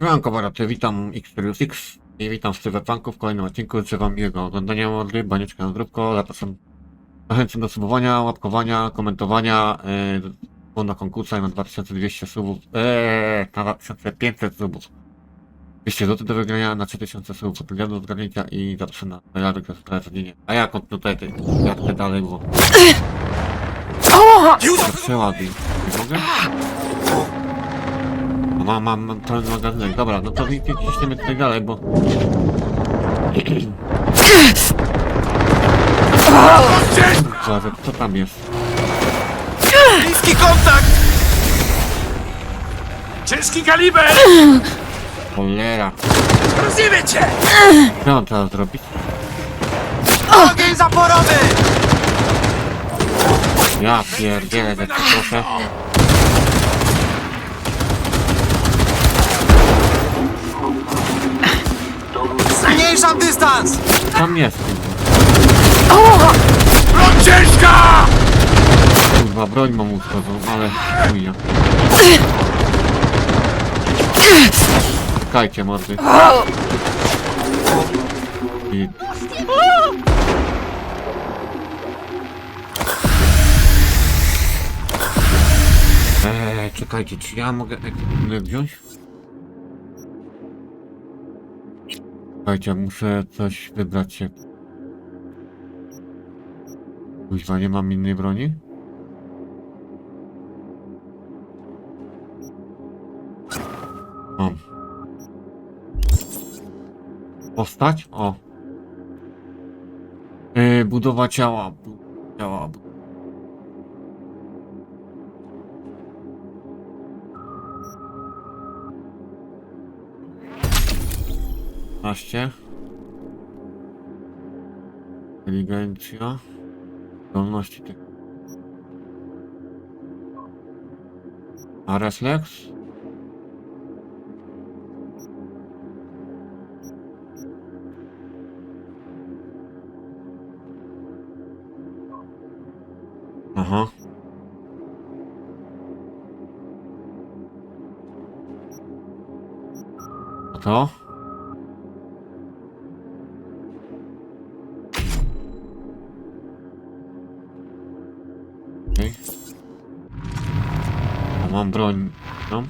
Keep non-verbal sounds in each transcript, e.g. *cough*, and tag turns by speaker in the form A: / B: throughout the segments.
A: Siemanko Waraty, witam Xperius X i witam z Cyberpunku w kolejnym odcinku. Życzę wam miłego oglądania mordy, banieczka na zdrówko. Zapraszam, zachęcam do subowania, łapkowania, komentowania. Yy, na konkursa i na 2200 subów, eee, na 2500 subów. 200 zł do wygrania na 3000 subów pod do zgarnięcia i zapraszam na zostały codziennie. A ja kontynuuję tej jadkę dalej, bo... Przeładuj. Nie mogę? Mam, mam, mam pełny magazynek. Dobra, no to ciśniemy tutaj dalej, bo... *clears throat* Kurwa, co tam jest?
B: Bliski kontakt! Ciężki kaliber!
A: Cholera.
B: Rozjebie cię!
A: Co mam teraz zrobić?
B: Ogień zaporowy!
A: Ja pierdzielę, tak proszę.
B: Zmniejszam dystans!
A: Tam jest, kurwa.
B: Broń ciężka!
A: Kurwa, broń mam uszkodzoną, ale chuja. Czekajcie, mordy. I... Eee, czekajcie, czy ja mogę wziąć? Czekajcie, muszę coś wybrać się. Kuźwa, nie mam innej broni? Mam. Postać? O. Yy, budowa ciała. Bu ciała. Bu Naście. Inteligencja. Zdolności tych. A refleks? Aha. A to? Mam broń. No.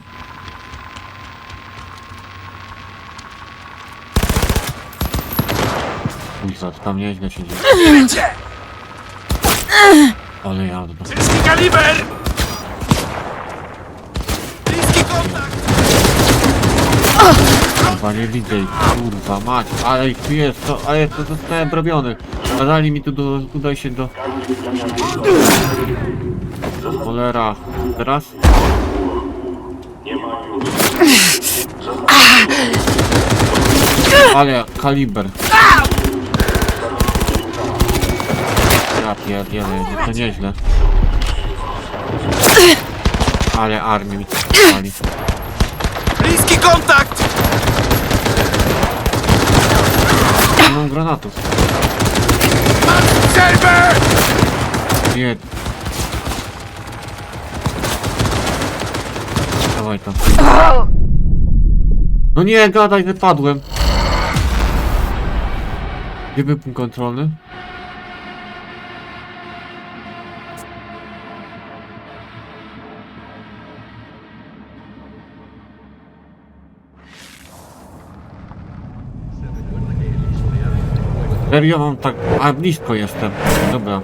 A: Kuźwa, to tam nieźle się dzieje. Ale jadno.
B: Ciężki kaliber! Bliski kontakt!
A: Kurwa, nie widzę ich, kurwa, mać, ale ich tu jest, to, ale to zostałem robiony. Zadali mi tu do, tutaj się do... Cholera, teraz? Ale kaliber. Ja pierdzielę, to nieźle. Ale armię mi pali.
B: Bliski kontakt!
A: Nie mam granatów.
B: Mam strzelbę!
A: Dawaj to. No nie, gadaj, wypadłem. Gdzie był punkt kontrolny? Serio mam tak... A blisko jestem. Dobra.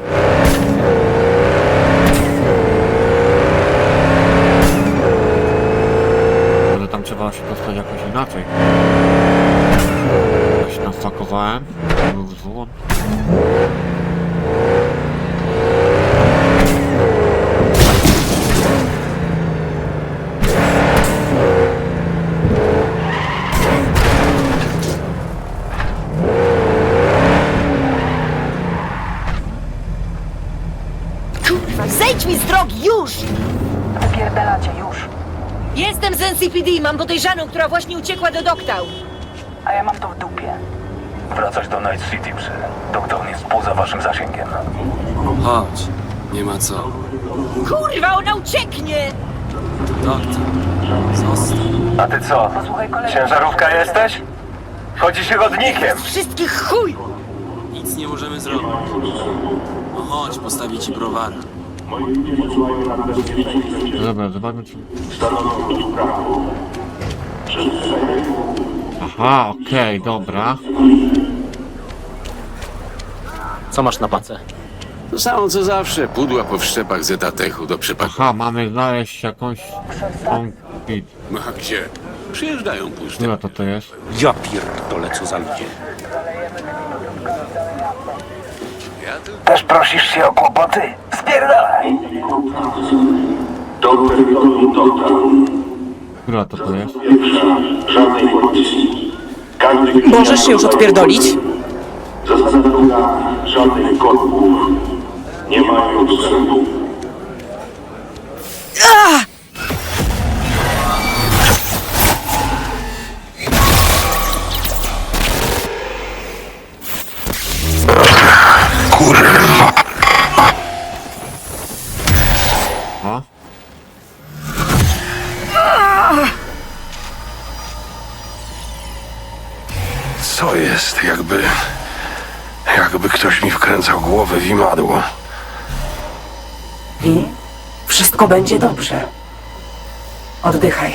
A: Może tam trzeba się dostać jakoś inaczej. Nafakowałem. Był.
C: Kurwa, zejdź mi z drogi, już!
D: Wypierdalacie już.
C: Jestem z NCPD, mam podejrzaną, która właśnie uciekła do Doktown.
D: A ja mam to w dupie.
E: Wracać do Night City, psy. Doktor jest poza waszym zasięgiem.
F: Chodź, nie ma co.
C: Kurwa, ona ucieknie!
F: Doktor, zostań.
E: A ty co?
D: Posłuchaj kolegi.
E: Ciężarówka jesteś? Chodzi się rodnikiem.
C: Wszystkich chuj!
F: Nic nie możemy zrobić. No chodź, postawię ci browara.
A: Dobra, zobaczmy czy... Aha, okej, dobra.
G: Co masz na pace?
H: To samo co zawsze, pudła po wszczepach zetatechu do przypadku.
A: Aha, mamy znaleźć jakąś... Konkret.
H: No a gdzie? Przyjeżdżają puszty.
A: Która to to jest?
G: Ja pierdolę, co za ludzie.
E: Też prosisz się o kłopoty? Spierdalaj.
A: Która to to jest?
C: Możesz się już odpierdolić?
I: Zasada druga, żadnych korków. Nie mają dostępu.
A: O.
D: wszystko będzie dobrze. Oddychaj.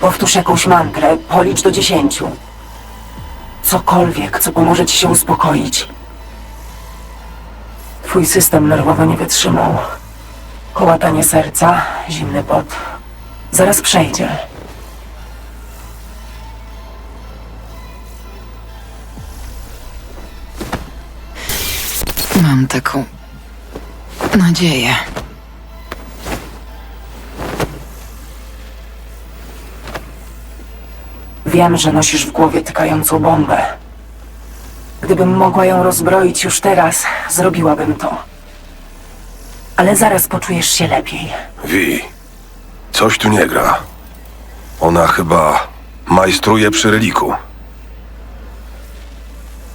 D: Powtórz jakąś mantrę, policz do dziesięciu. Cokolwiek, co pomoże ci się uspokoić. Twój system nerwowy nie wytrzymał. Kołatanie serca, zimny pot. Zaraz przejdzie.
J: Mam taką nadzieję.
D: Wiem, że nosisz w głowie tykającą bombę. Gdybym mogła ją rozbroić już teraz, zrobiłabym to. Ale zaraz poczujesz się lepiej.
I: Wi, coś tu nie gra. Ona chyba majstruje przy reliku.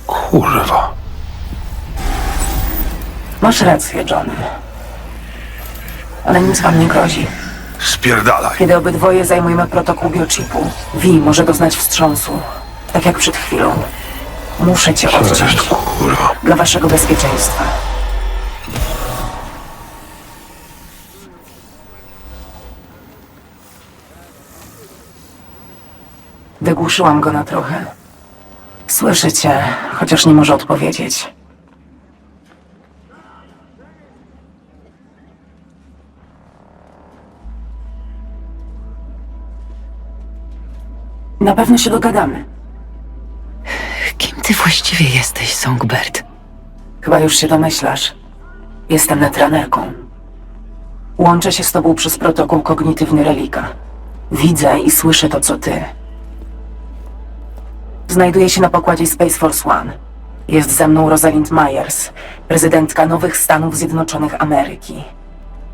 I: Kurwa.
D: Masz rację, Johnny. Ale nic wam nie grozi.
I: Spierdalaj.
D: Kiedy obydwoje zajmujemy protokół biochipu, Vi może doznać wstrząsu. Tak jak przed chwilą. Muszę cię odciąć.
I: kurwa?
D: Dla waszego bezpieczeństwa. Wygłuszyłam go na trochę. Słyszy cię, chociaż nie może odpowiedzieć. Na pewno się dogadamy.
J: Kim ty właściwie jesteś, Songbird?
D: Chyba już się domyślasz. Jestem netranerką. Łączę się z tobą przez protokół kognitywny relika. Widzę i słyszę to, co ty. Znajduję się na pokładzie Space Force One. Jest ze mną Rosalind Myers, prezydentka Nowych Stanów Zjednoczonych Ameryki.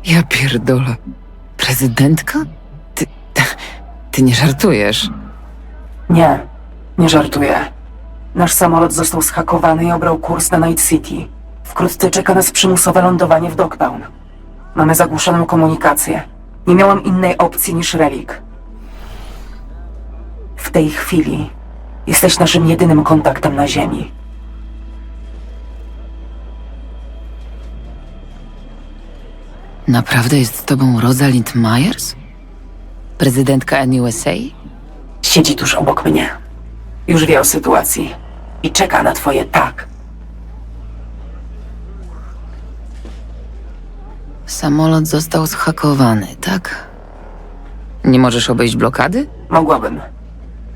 J: Ja pierdolę. Prezydentka? Ty, ty nie żartujesz.
D: Nie, nie żartuję. Nasz samolot został zhakowany i obrał kurs na Night City. Wkrótce czeka nas przymusowe lądowanie w Dogtown. Mamy zagłuszoną komunikację. Nie miałam innej opcji niż relik. W tej chwili jesteś naszym jedynym kontaktem na Ziemi.
J: Naprawdę jest tobą Rosalind Myers? Prezydentka NUSA?
D: Siedzi tuż obok mnie. Już wie o sytuacji i czeka na twoje tak.
J: Samolot został zhakowany, tak? Nie możesz obejść blokady?
D: Mogłabym.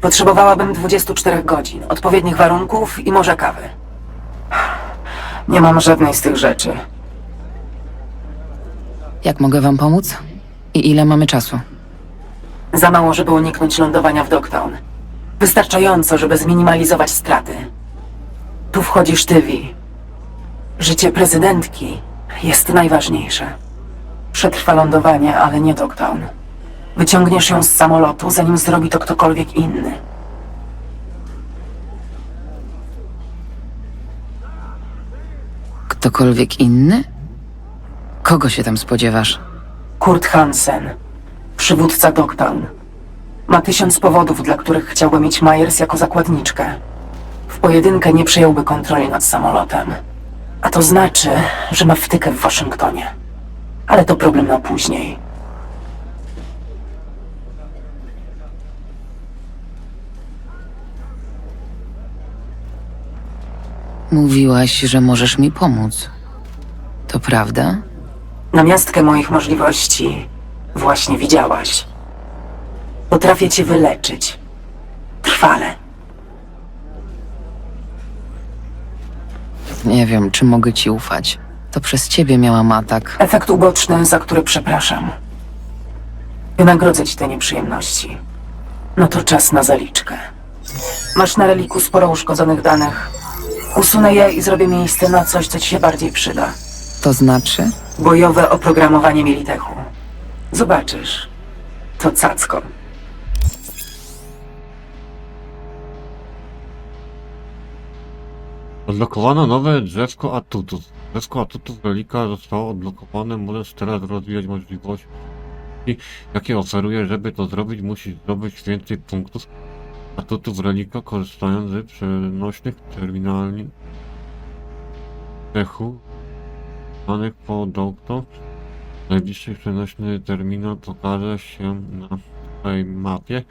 D: Potrzebowałabym 24 godzin, odpowiednich warunków i może kawy. Nie mam żadnej z tych rzeczy.
J: Jak mogę wam pomóc? I ile mamy czasu?
D: Za mało, żeby uniknąć lądowania w Dogtown. Wystarczająco, żeby zminimalizować straty. Tu wchodzisz ty, Vi. Życie prezydentki jest najważniejsze. Przetrwa lądowanie, ale nie Dogtown. Wyciągniesz ją z samolotu, zanim zrobi to ktokolwiek inny.
J: Ktokolwiek inny? Kogo się tam spodziewasz?
D: Kurt Hansen, przywódca Dogtown. Ma tysiąc powodów, dla których chciałby mieć Myers jako zakładniczkę. W pojedynkę nie przejąłby kontroli nad samolotem. A to znaczy, że ma wtykę w Waszyngtonie. Ale to problem na później.
J: Mówiłaś, że możesz mi pomóc. To prawda?
D: Na miastkę moich możliwości właśnie widziałaś. Potrafię cię wyleczyć. Trwale.
J: Nie wiem, czy mogę ci ufać. To przez ciebie miałam atak.
D: Efekt uboczny, za który przepraszam. Wynagrodzę ci te nieprzyjemności. No to czas na zaliczkę. Masz na reliku sporo uszkodzonych danych. Usunę je i zrobię miejsce na coś, co ci się bardziej przyda.
J: To znaczy?
D: Bojowe oprogramowanie Militechu. Zobaczysz. To cacko.
A: Odblokowano nowe drzewko atutów. Drzewko atutów relika zostało odblokowane. Możesz teraz rozwijać możliwości, jakie oferuje. Żeby to zrobić, musisz zdobyć więcej punktów atutów relika, korzystając z przenośnych terminali cechu danych po doktor. Najbliższy przenośny terminal pokaże się na tej mapie.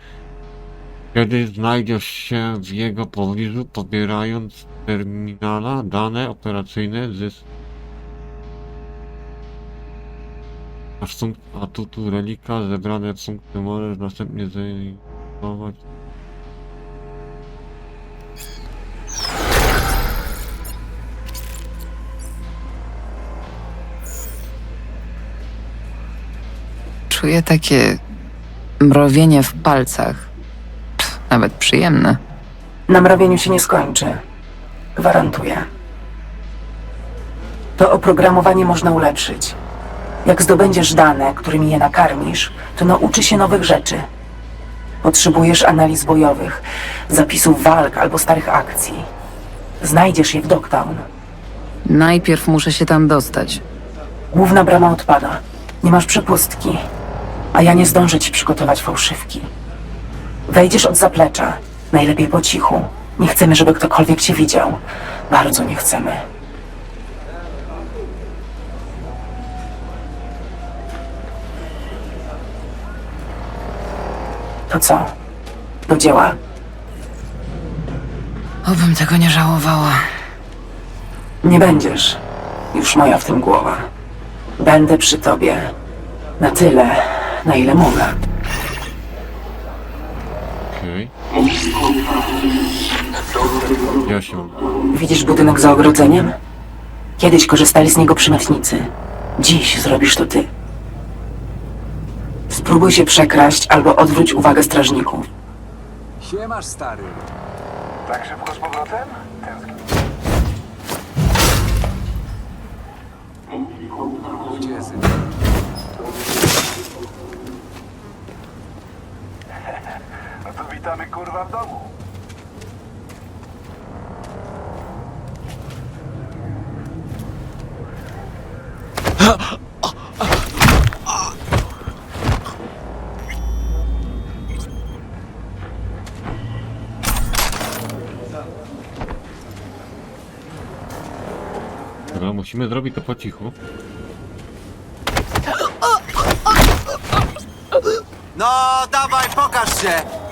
A: Kiedy znajdziesz się w jego pobliżu, pobierając z terminala dane operacyjne z atutu relika, zebrane punkty możesz następnie zainstalować.
J: Czuję takie mrowienie w palcach. Pff, nawet przyjemne.
D: Na mrowieniu się nie skończy. Gwarantuję. To oprogramowanie można ulepszyć. Jak zdobędziesz dane, którymi je nakarmisz, to nauczy się nowych rzeczy. Potrzebujesz analiz bojowych, zapisów walk albo starych akcji. Znajdziesz je w Dogtown.
J: Najpierw muszę się tam dostać.
D: Główna brama odpada. Nie masz przepustki. A ja nie zdążę ci przygotować fałszywki. Wejdziesz od zaplecza. Najlepiej po cichu. Nie chcemy, żeby ktokolwiek cię widział. Bardzo nie chcemy. To co? Do dzieła.
J: Obym tego nie żałowała.
D: Nie będziesz. Już moja w tym głowa. Będę przy tobie. Na tyle, na ile mogę.
A: Okej. Ja się mam.
D: Widzisz budynek za ogrodzeniem? Kiedyś korzystali z niego przymiotnicy. Dziś zrobisz to ty. Spróbuj się przekraść albo odwróć uwagę strażników.
B: Siemasz, stary.
E: Tak szybko z powrotem? Witamy kurwa w domu.
A: Dobra, musimy zrobić to po cichu.
B: No, dawaj, pokaż się!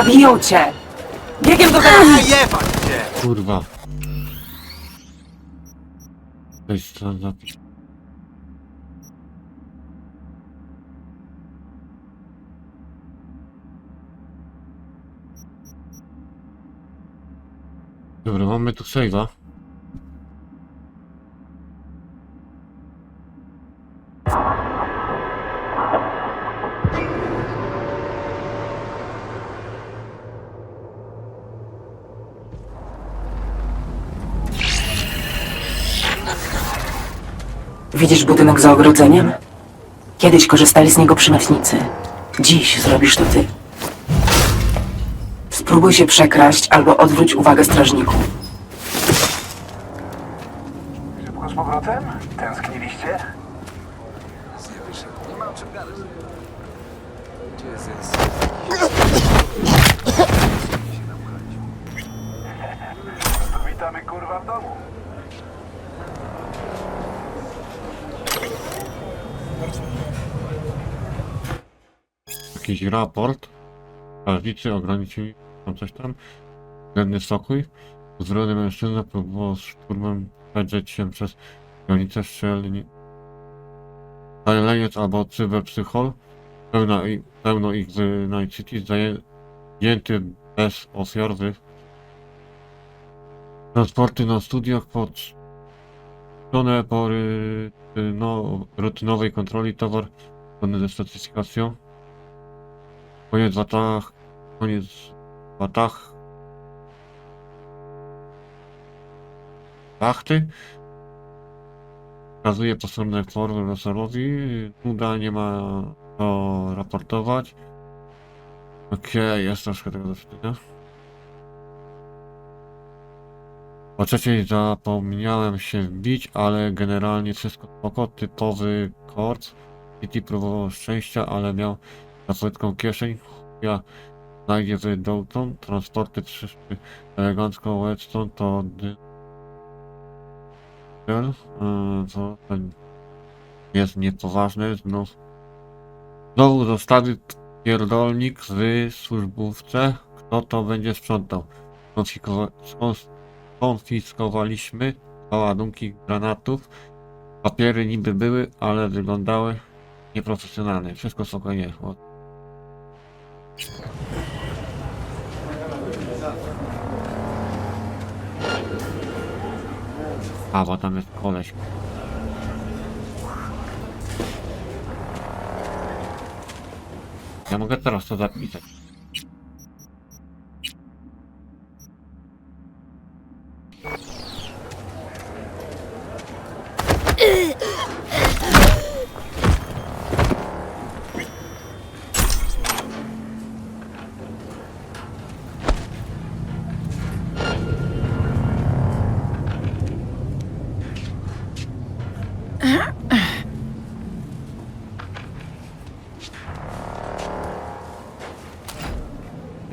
D: Zabiją cię! Biegiem do!
B: Jebać cię!
A: Kurwa. To jest to zapis. Dobra, mamy tu save'a.
D: Widzisz budynek za ogrodzeniem? Kiedyś korzystali z niego przymiotnicy. Dziś zrobisz to ty. Spróbuj się przekraść albo odwróć uwagę strażników.
E: szybko z powrotem? Tęskniliście?
B: Nie wyszedł. Nie mam czym gadać. Gdzie jest Zensi?
E: To witamy kurwa w domu.
A: Raport. Strażnicy ograniczyli tam coś tam. Względny spokój. Uzbrojony mężczyzna próbował szturmem przedrzeć się przez granicę strzelni. Zaleniec albo cyberpsychol. Pełno, pełno ich w Night City. Zajęty bez ofiar transporty na studiach pod stronę pory no, rutynowej kontroli towar zgodny ze specyfikacją. Koniec w atach. Koniec w atach. Wachty. Wskazuje postronne formy Rosalowi. Nuda nie ma co raportować. Okej, jest troszkę tego do czytania. O trzeciej zapomniałem się wbić, ale generalnie wszystko spoko. Typowy kord. Kitty próbował szczęścia, ale miał za płytką kieszeń. Ja znajdzie w Dalton. Transporty przyszły elegancko. Whetstone to Yy, to ten jest niepoważny. Znów znowu zostawił pierdolnik w służbówce. Kto to będzie sprzątał? Skonfiskowaliśmy ładunki granatów. Papiery niby były, ale wyglądały nieprofesjonalnie. Wszystko spokojnie. A, bo tam jest koleś. Ja mogę teraz to zapisać.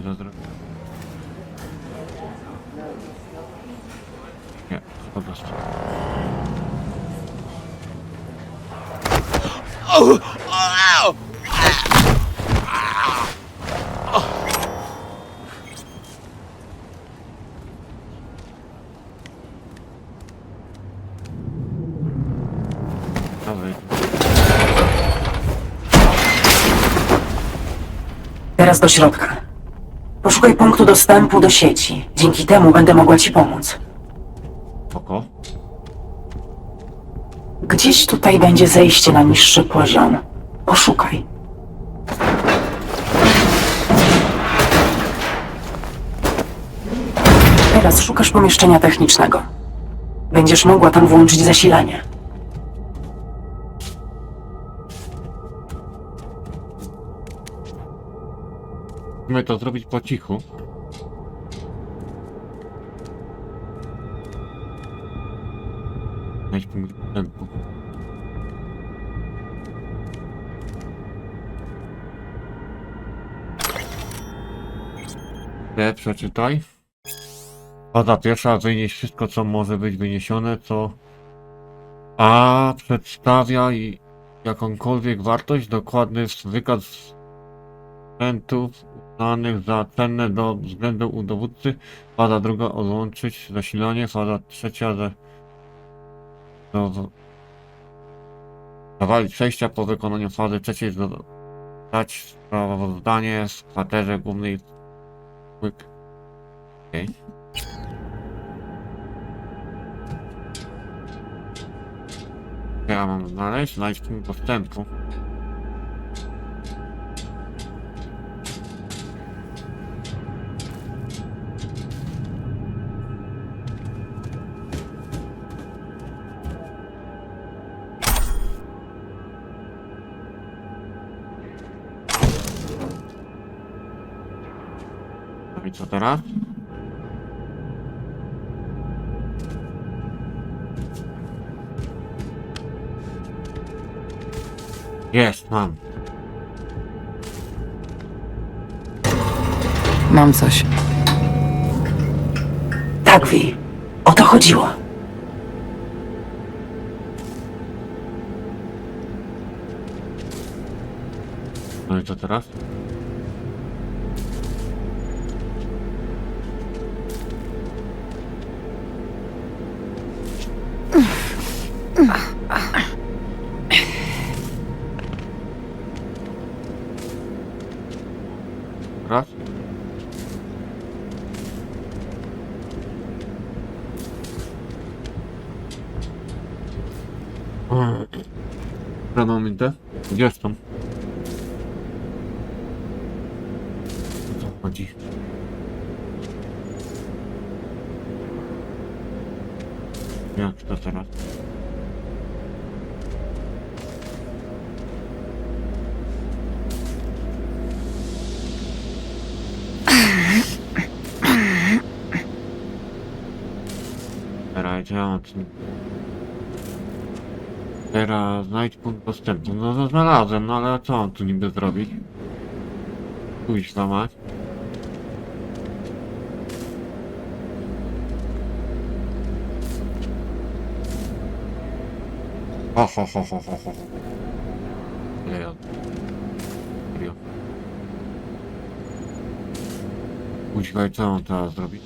A: To zrobię. Nie, po prostu.
D: Teraz do środka. Poszukaj punktu dostępu do sieci. Dzięki temu będę mogła ci pomóc.
A: spoko.
D: Gdzieś tutaj będzie zejście na niższy poziom. Poszukaj. Teraz szukasz pomieszczenia technicznego. Będziesz mogła tam włączyć zasilanie.
A: Musimy to zrobić po cichu. Znajdź. Te przeczytaj. Pada pierwsza, wynieś wszystko, co może być wyniesione, co A przedstawia i jakąkolwiek wartość, dokładny wykaz sprzętów uznanych za cenne do względu u dowódcy. Faza druga odłączyć zasilanie. Faza trzecia za... Do... Zawalić przejścia po wykonaniu fazy trzeciej do... dać sprawozdanie w kwaterze głównej. Co Ja mam znaleźć, znajdź punkt dostępu. No mam.
J: Mam coś.
D: Tak, Vi. O to chodziło.
A: No i co teraz? Raz. Gdzie jestem? O co chodzi? Jak to teraz? Teraz ja Teraz znajdź punkt dostępu. No to znalazłem, no ale co mam tu niby zrobić? Pójść złamać. Ho, ho, ho, ho, ho, ho. Serio. Serio. Kuźwa, co mam teraz zrobić?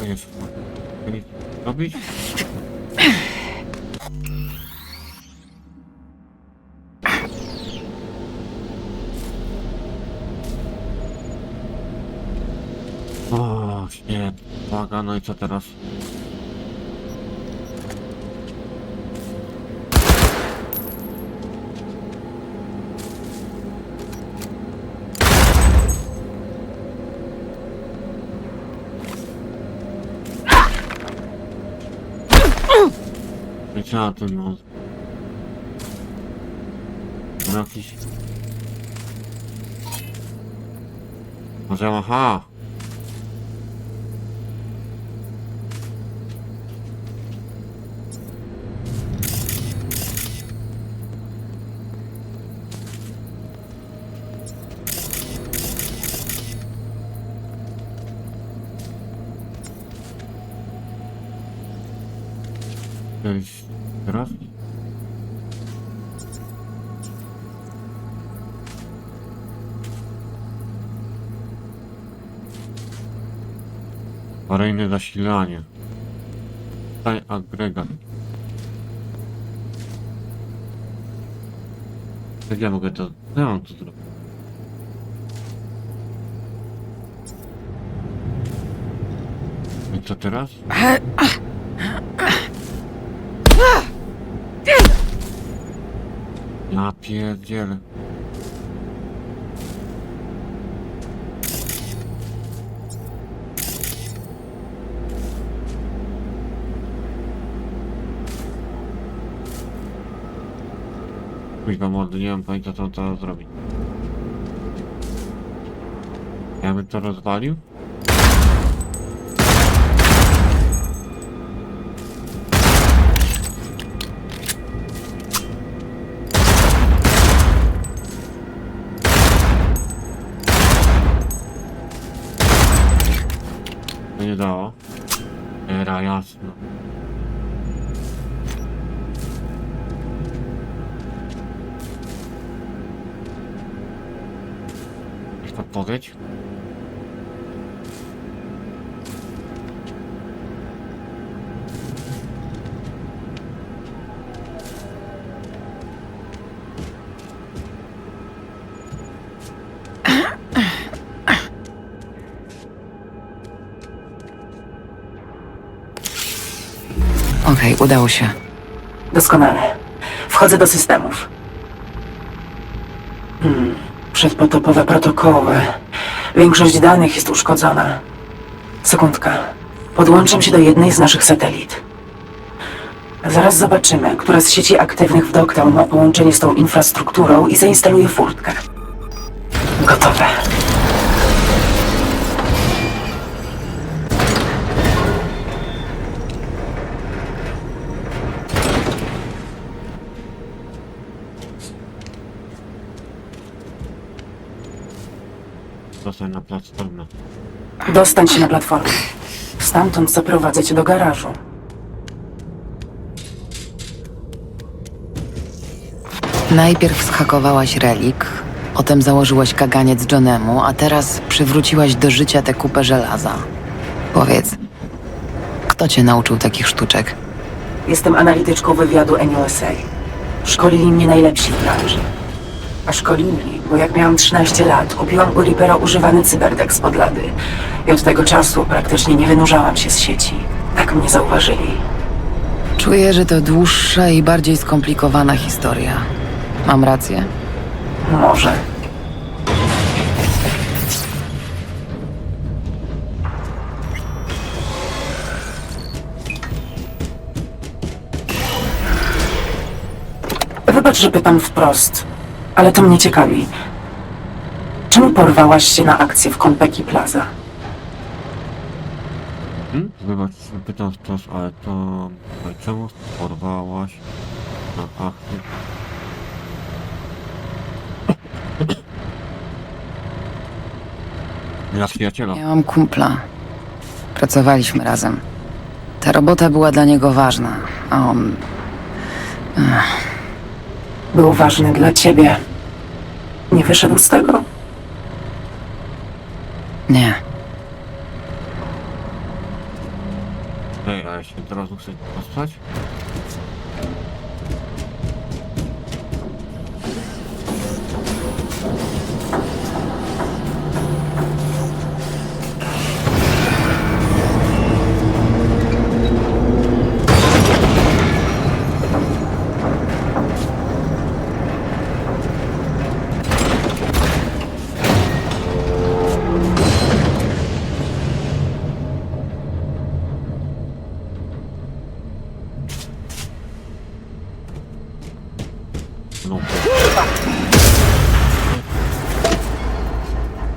A: To jest. To nic robić? O, nie. Uwaga, no i co teraz? Tu mam? Mam jakiś... Może aha! Jest teraz? Awaryjne zasilanie. Staj agregat. Jak ja mogę to... Ja mam zrobić? I co teraz? Ja pierdzielę. Kuźwa mordy, nie mam pojęcia co to zrobić. Ja bym to rozwalił? Jasno. Podpowiedź?
J: Udało się.
D: Doskonale. Wchodzę do systemów. Przedpotopowe protokoły. Większość danych jest uszkodzona. Sekundka. Podłączam się do jednej z naszych satelit. Zaraz zobaczymy, która z sieci aktywnych w Dogtown ma połączenie z tą infrastrukturą i zainstaluję furtkę. Gotowe.
A: Zostań na platformę.
D: Dostań się na platformę. Stamtąd zaprowadzę cię do garażu.
J: Najpierw zhakowałaś relik, potem założyłaś kaganiec Johnemu, a teraz przywróciłaś do życia tę kupę żelaza. Powiedz, kto cię nauczył takich sztuczek?
D: Jestem analityczką wywiadu NUSA. Szkolili mnie najlepsi w branży. A szkolili, bo jak miałam 13 lat, kupiłam u Reapera używany cyberdeck z podlady. I od tego czasu praktycznie nie wynurzałam się z sieci. Tak mnie zauważyli.
J: Czuję, że to dłuższa i bardziej skomplikowana historia. Mam rację?
D: Może. Wybacz, że pytam wprost, ale to mnie ciekawi. Czemu porwałaś się na akcję w Konpeki Plaza?
A: Hmm? Wybacz, pytam wprost, ale to... ale czemu porwałaś na akcję? Ja przyjaciela.
J: Miałam kumpla. Pracowaliśmy razem. Ta robota była dla niego ważna, a on
D: Był ważny dla ciebie. Nie wyszedł z tego?
J: nie.
A: Ej, a ja się teraz muszę postać?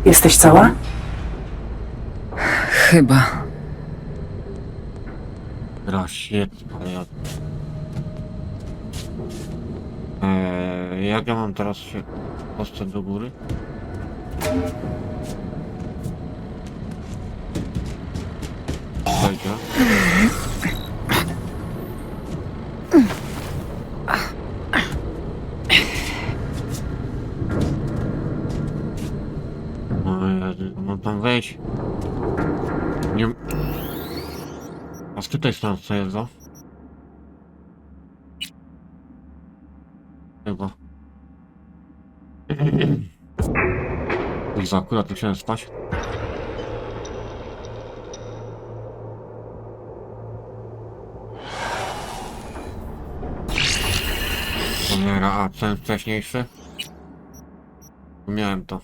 D: Jesteś cała?
J: Chyba.
A: Ja... Eee, jak ja mam teraz się postać do góry? Wejdzie. A z tutaj stąd co jest, no? Chyba. Kurwa, akurat tu chciałem spać. Cholera, a ten wcześniejszy? Miałem to.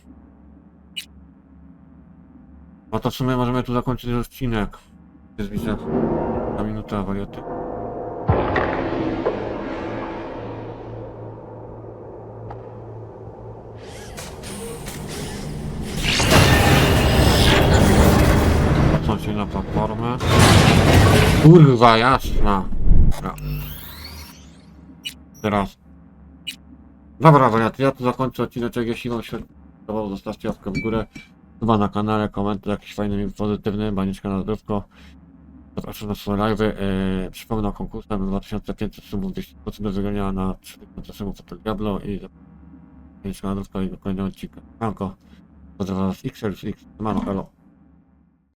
A: No to w sumie możemy tu zakończyć odcinek. Jest widzę. Na minutę warioty. Co się na platformę? Kurwa jasna. Dobra. Teraz. Dobra, wariaty, ja tu zakończę odcinek, jeśli wam się podobał, zostawcie łapkę w górę. Chyba na kanale, komentarz jakiś fajny, pozytywny, banieczka na zdrówko. Zapraszam na swoje live'y. Yy, przypomnę o konkursie, mam 2500 subów, 200% do wygrania na 3000 subów Hotel Diablo i banieczka na zdrówko i do kolejnego odcinka. Franko, pozdrawiam was, XL, Mano, elo.